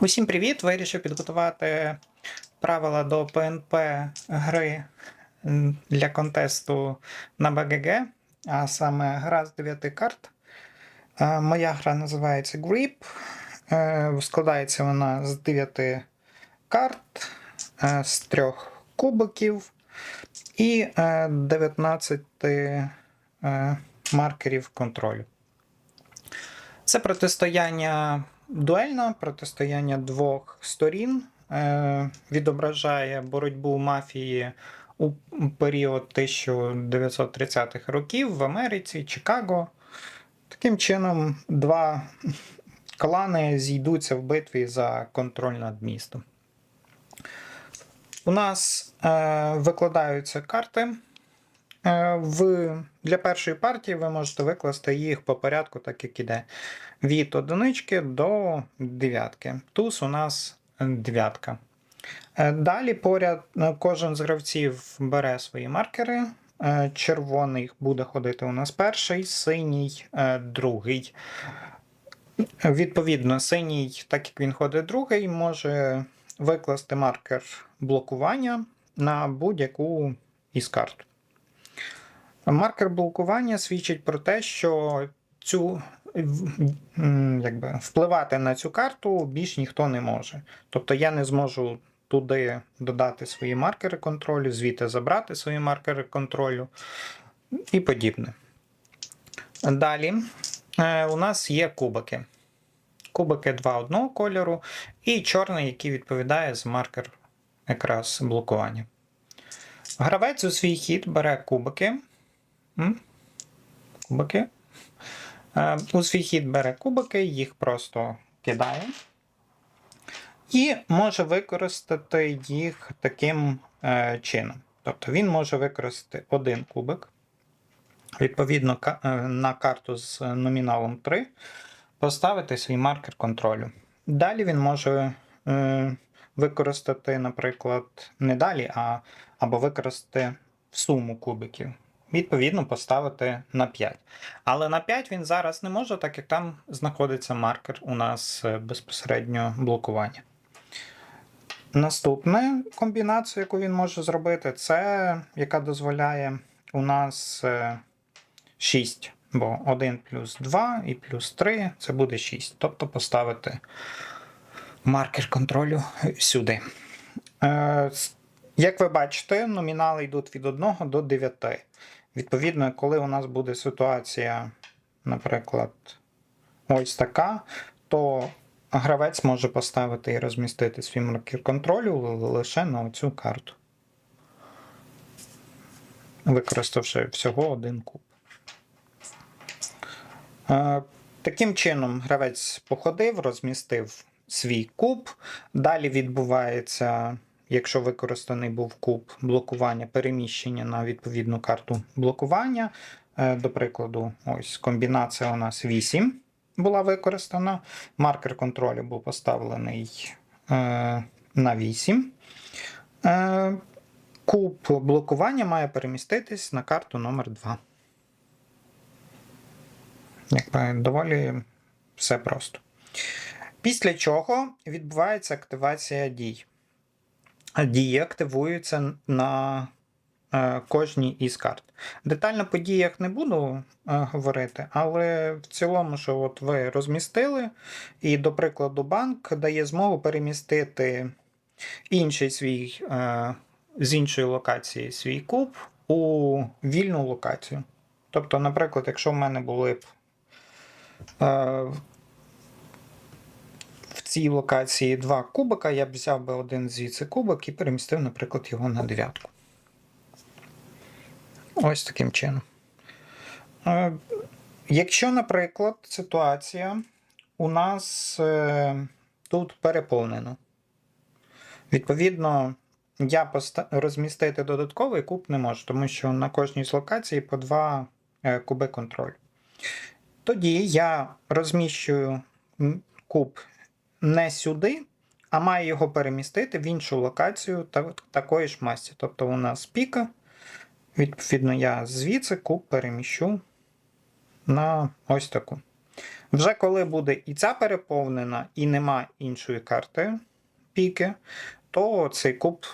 Усім привіт! Вирішив підготувати правила до PNP гри для контесту на BGG, а саме гра з 9 карт. Е, Моя гра називається Grip. Е, Складається вона з 9 карт, е, з трьох кубиків і е, 19 е, маркерів контролю. Це протистояння дуельне, протистояння двох сторін. Е, відображає боротьбу мафії у період 1930-х років в Америці, Чикаго. Таким чином, два клани зійдуться в битві за контроль над містом. У нас е, викладаються карти. Е, В, для першої партії ви можете викласти їх по порядку, так як іде. Від одинички до дев'ятки. Туз у нас дев'ятка. Е, Далі поряд е, кожен з гравців бере свої маркери. Червоний буде ходити у нас перший, синій другий. Відповідно, синій, так як він ходить другий, може викласти маркер блокування на будь-яку із карт. Маркер блокування свідчить про те, що цю якби, впливати на цю карту більш ніхто не може. Тобто я не зможу туди додати свої маркери контролю, звідти забрати свої маркери контролю і подібне. Далі е, у нас є кубики. Кубики два одного кольору, і чорний, який відповідає за маркер якраз блокування. Гравець у свій хід бере кубики. Кубики. Е, У свій хід бере кубики, їх просто кидає. І може використати їх таким е, чином. Тобто він може використати один кубик, відповідно е, на карту з номіналом 3, поставити свій маркер контролю. Далі він може е, використати, наприклад, не далі, а або використати суму кубиків. Відповідно, поставити на 5. Але на 5 він зараз не може, так як там знаходиться маркер у нас е, безпосередньо блокування. Наступна комбінація, яку він може зробити, це яка дозволяє у нас е, 6. Бо 1 плюс 2 і плюс 3 це буде 6. Тобто поставити маркер контролю сюди. Як ви бачите, номінали йдуть від 1 до 9. Відповідно, коли у нас буде ситуація, наприклад, ось така, то гравець може поставити і розмістити свій маркер контролю лише на цю карту, використавши всього один куб. Е, Таким чином, гравець походив, розмістив свій куб. Далі відбувається, якщо використаний був куб, блокування, переміщення на відповідну карту блокування. Е, До прикладу, ось комбінація у нас 8 була використана. Маркер контролю був поставлений е, на 8. Е, куб блокування має переміститись на карту номер 2. Якби доволі все просто. Після чого відбувається активація дій. Дії активуються на е, кожній із карт. Детально по діях не буду е, говорити, але в цілому, що от ви розмістили, і, до прикладу, банк дає змогу перемістити інший свій е, з іншої локації свій куб у вільну локацію. Тобто, наприклад, якщо в мене були б цій локації два кубика, я б взяв би один звідси кубик і перемістив, наприклад, його на дев'ятку. Ось таким чином. Е, Якщо, наприклад, ситуація у нас е, тут переповнена, відповідно, я розмістити додатковий куб не можу, тому що на кожній з локацій по два е, куби контролю. Тоді я розміщую куб не сюди, а маю його перемістити в іншу локацію такої ж масті. Тобто у нас піка. Відповідно, я звідси куб переміщу на ось таку. Вже коли буде і ця переповнена, і нема іншої карти піки, то цей куб,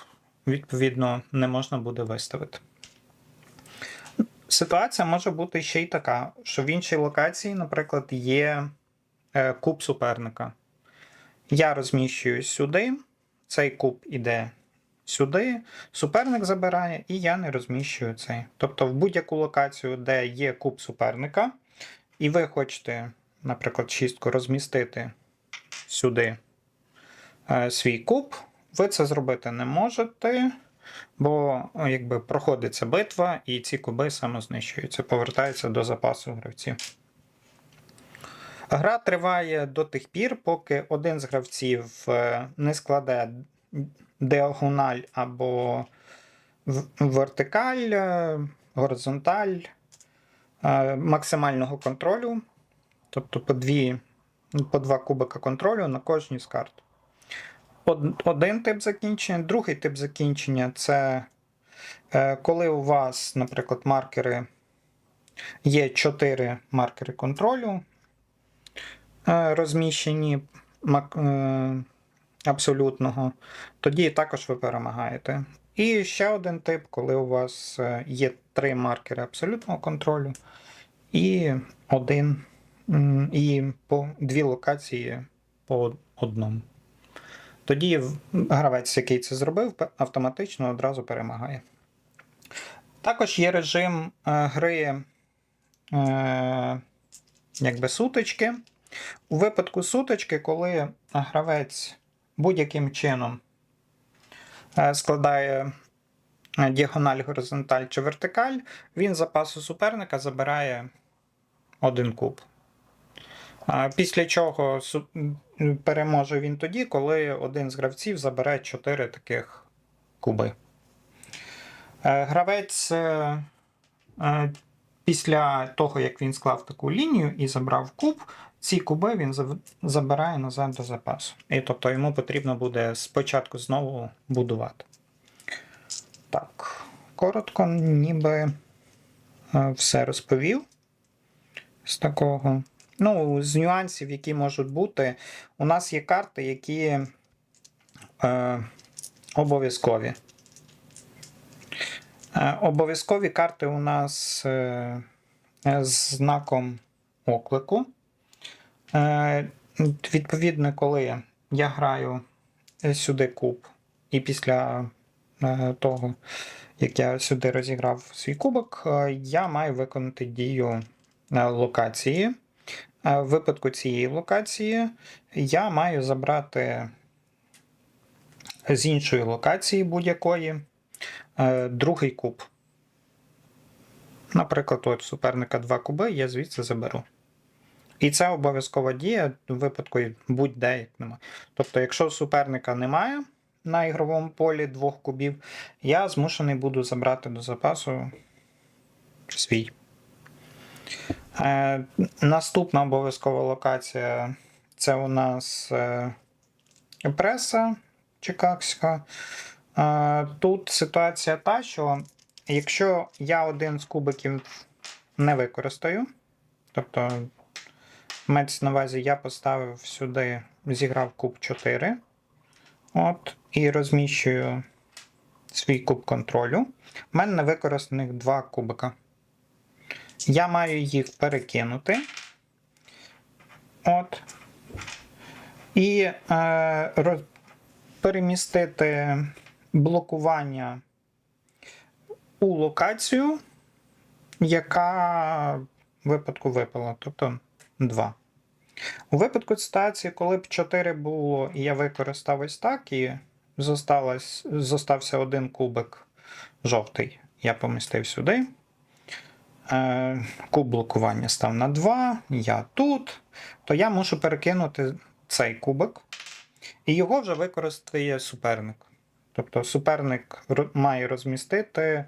відповідно, не можна буде виставити. Ситуація може бути ще й така, що в іншій локації, наприклад, є е, куб суперника. Я розміщую сюди, цей куб іде сюди, суперник забирає, і я не розміщую цей. Тобто в будь-яку локацію, де є куб суперника, і ви хочете, наприклад, шістку розмістити сюди е, свій куб, ви це зробити не можете, бо якби проходиться битва, і ці куби самознищуються, повертаються до запасу гравців. Гра триває до тих пір, поки один з гравців е, не складе діагональ або вертикаль, е, горизонталь е, максимального контролю, тобто по, дві, по два кубика контролю на кожній з карт. Один тип закінчення, другий тип закінчення це коли у вас, наприклад, маркери є 4 маркери контролю, е, розміщені е, абсолютного, тоді також ви перемагаєте. І ще один тип, коли у вас е, є три маркери абсолютного контролю, і один, і по дві локації по одному. Тоді гравець, який це зробив, автоматично одразу перемагає. Також є режим гри якби сутички. У випадку сутички, коли гравець будь-яким чином е, складає е, діагональ, горизонталь чи вертикаль, він з запасу суперника забирає один куб. Після чого переможе він тоді, коли один з гравців забере 4 таких куби. Е, Гравець після того, як він склав таку лінію і забрав куб, ці куби він забирає назад до запасу. І тобто йому потрібно буде спочатку знову будувати. Так, коротко, ніби е, все розповів з такого. Ну, з нюансів, які можуть бути, у нас є карти, які е, обов'язкові. Е, обов'язкові карти у нас е, е, з знаком оклику. Е, відповідно, коли я граю сюди куб, і після е, того, як я сюди розіграв свій кубок, е, я маю виконати дію е, локації. Е, В випадку цієї локації я маю забрати з іншої локації будь-якої е, другий куб. Наприклад, от суперника два куби, я звідси заберу. І це обов'язкова дія в випадку будь-де. Тобто, якщо суперника немає на ігровому полі двох кубів, я змушений буду забрати до запасу свій. Е, наступна обов'язкова локація це у нас е, преса чикагська. Е, тут ситуація та, що якщо я один з кубиків не використаю, тобто мається на увазі, я поставив сюди, зіграв куб 4. От, і розміщую свій куб контролю. У мене не використаних два кубика. Я маю їх перекинути. От. І е, роз- перемістити блокування у локацію, яка в випадку випала, тобто 2. У випадку ситуації, коли б 4 було, і я використав ось так, і зосталось, зостався один кубик жовтий, я помістив сюди. Е, Куб блокування став на 2, я тут, то я мушу перекинути цей кубик, і його вже використає суперник. Тобто суперник має розмістити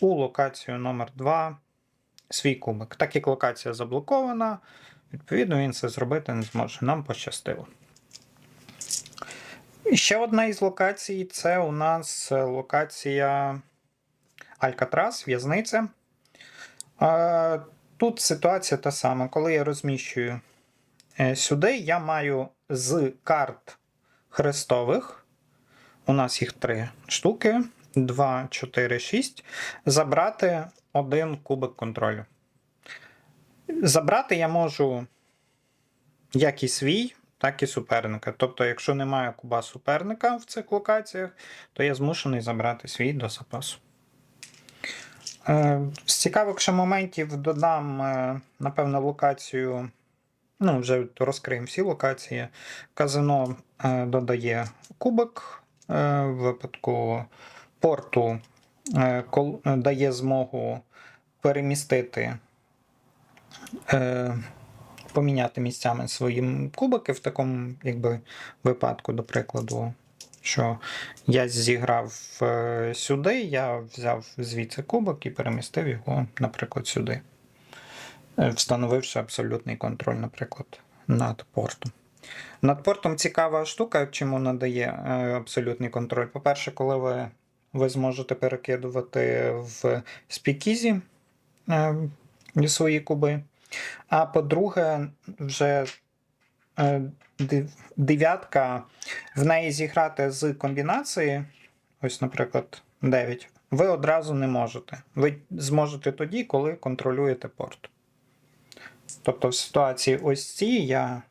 у локацію номер 2 свій кубик. Так як локація заблокована, відповідно він це зробити не зможе. Нам пощастило. Ще одна із локацій це у нас е, локація Алькатрас, в'язниця. Тут ситуація та сама. Коли я розміщую е, сюди, я маю з карт хрестових, у нас їх три штуки, 2, 4, 6, забрати один кубик контролю. Забрати я можу як і свій, так і суперника. Тобто, якщо немає куба суперника в цих локаціях, то я змушений забрати свій до запасу. Е, З цікавих ще моментів додам, е, напевно, локацію. Ну, вже розкриємо всі локації. Казино е, додає кубик. В випадку порту дає змогу перемістити, е, поміняти місцями свої кубики в такому якби, випадку, до прикладу, що я зіграв е, сюди, я взяв звідси кубок і перемістив його, наприклад, сюди, Е, встановивши абсолютний контроль, наприклад, над портом. Над портом цікава штука, чому надає е, абсолютний контроль. По-перше, коли ви, ви зможете перекидувати в спікізі е, свої куби. А по-друге, вже е, дев- дев'ятка, в неї зіграти з комбінації, ось, наприклад, 9, ви одразу не можете. Ви зможете тоді, коли контролюєте порт. Тобто в ситуації ось цій я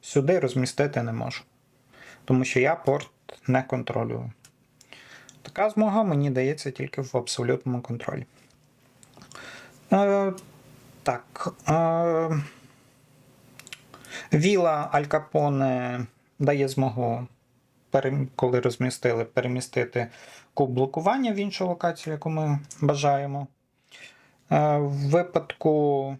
сюди розмістити не можу. Тому що я порт не контролюю. Така змога мені дається тільки в абсолютному контролі. Е, так. Е, Віла Аль Капоне дає змогу, коли розмістили, перемістити куб блокування в іншу локацію, яку ми бажаємо. Е, В випадку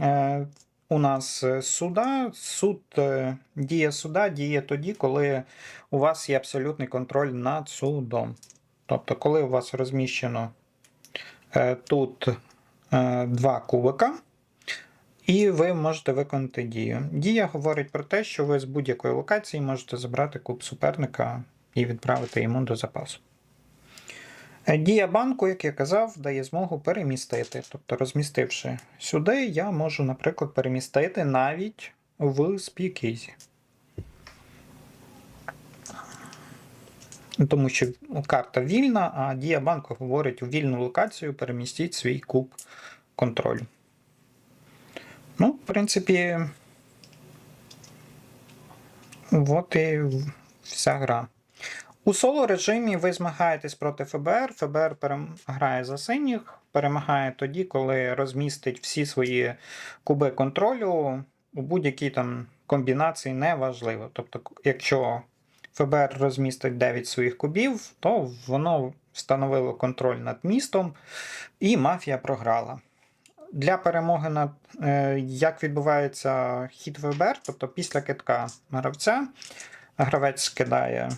е, у нас е, суда, суд, е, дія суда діє тоді, коли у вас є абсолютний контроль над судом. Тобто, коли у вас розміщено е, тут два кубика, і ви можете виконати дію. Дія говорить про те, що ви з будь-якої локації можете забрати куб суперника і відправити йому до запасу. Е, Дія банку, як я казав, дає змогу перемістити. Тобто, розмістивши сюди, я можу, наприклад, перемістити навіть в спікізі. Тому що карта вільна, а дія банку говорить у вільну локацію перемістіть свій куб контролю. Ну, в принципі, от і вся гра. У соло режимі ви змагаєтесь проти ФБР. ФБР перемагає за синіх, перемагає тоді, коли розмістить всі свої куби контролю у будь-якій там комбінації неважливо. Тобто, якщо ФБР розмістить 9 своїх кубів, то воно встановило контроль над містом, і мафія програла. Для перемоги над е, як відбувається хід ФБР, тобто після китка гравця, гравець скидає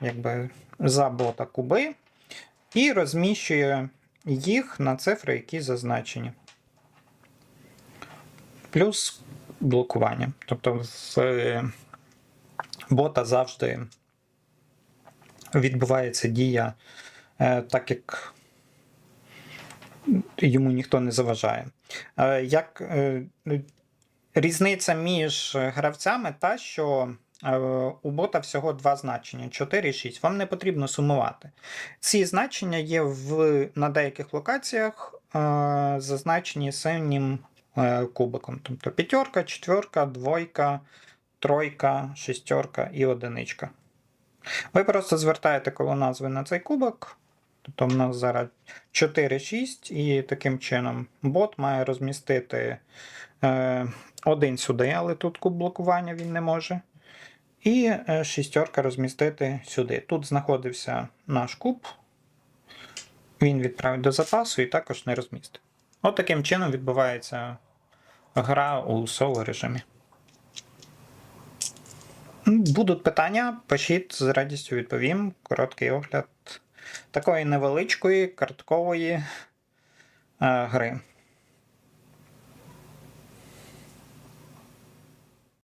якби, за бота куби і розміщує їх на цифри, які зазначені. Плюс блокування. Тобто е, бота завжди відбувається дія, е, так як йому ніхто не заважає. Е, Як е, різниця між гравцями та, що у бота всього два значення 4 і 6. Вам не потрібно сумувати. Ці значення є в, на деяких локаціях е, зазначені синім е, кубиком. Тобто п'ятерка, четверка, двойка, тройка, шестерка і одиничка. Ви просто звертаєте коло назви на цей кубок. Тобто в нас зараз 4-6, і таким чином бот має розмістити е, один сюди, але тут куб блокування він не може. І е, шістерка розмістити сюди. Тут знаходився наш куб. Він відправить до запасу і також не розмістить. От таким чином відбувається гра у соло режимі. Будуть питання, пишіть з радістю відповім. Короткий огляд такої невеличкої карткової е, гри.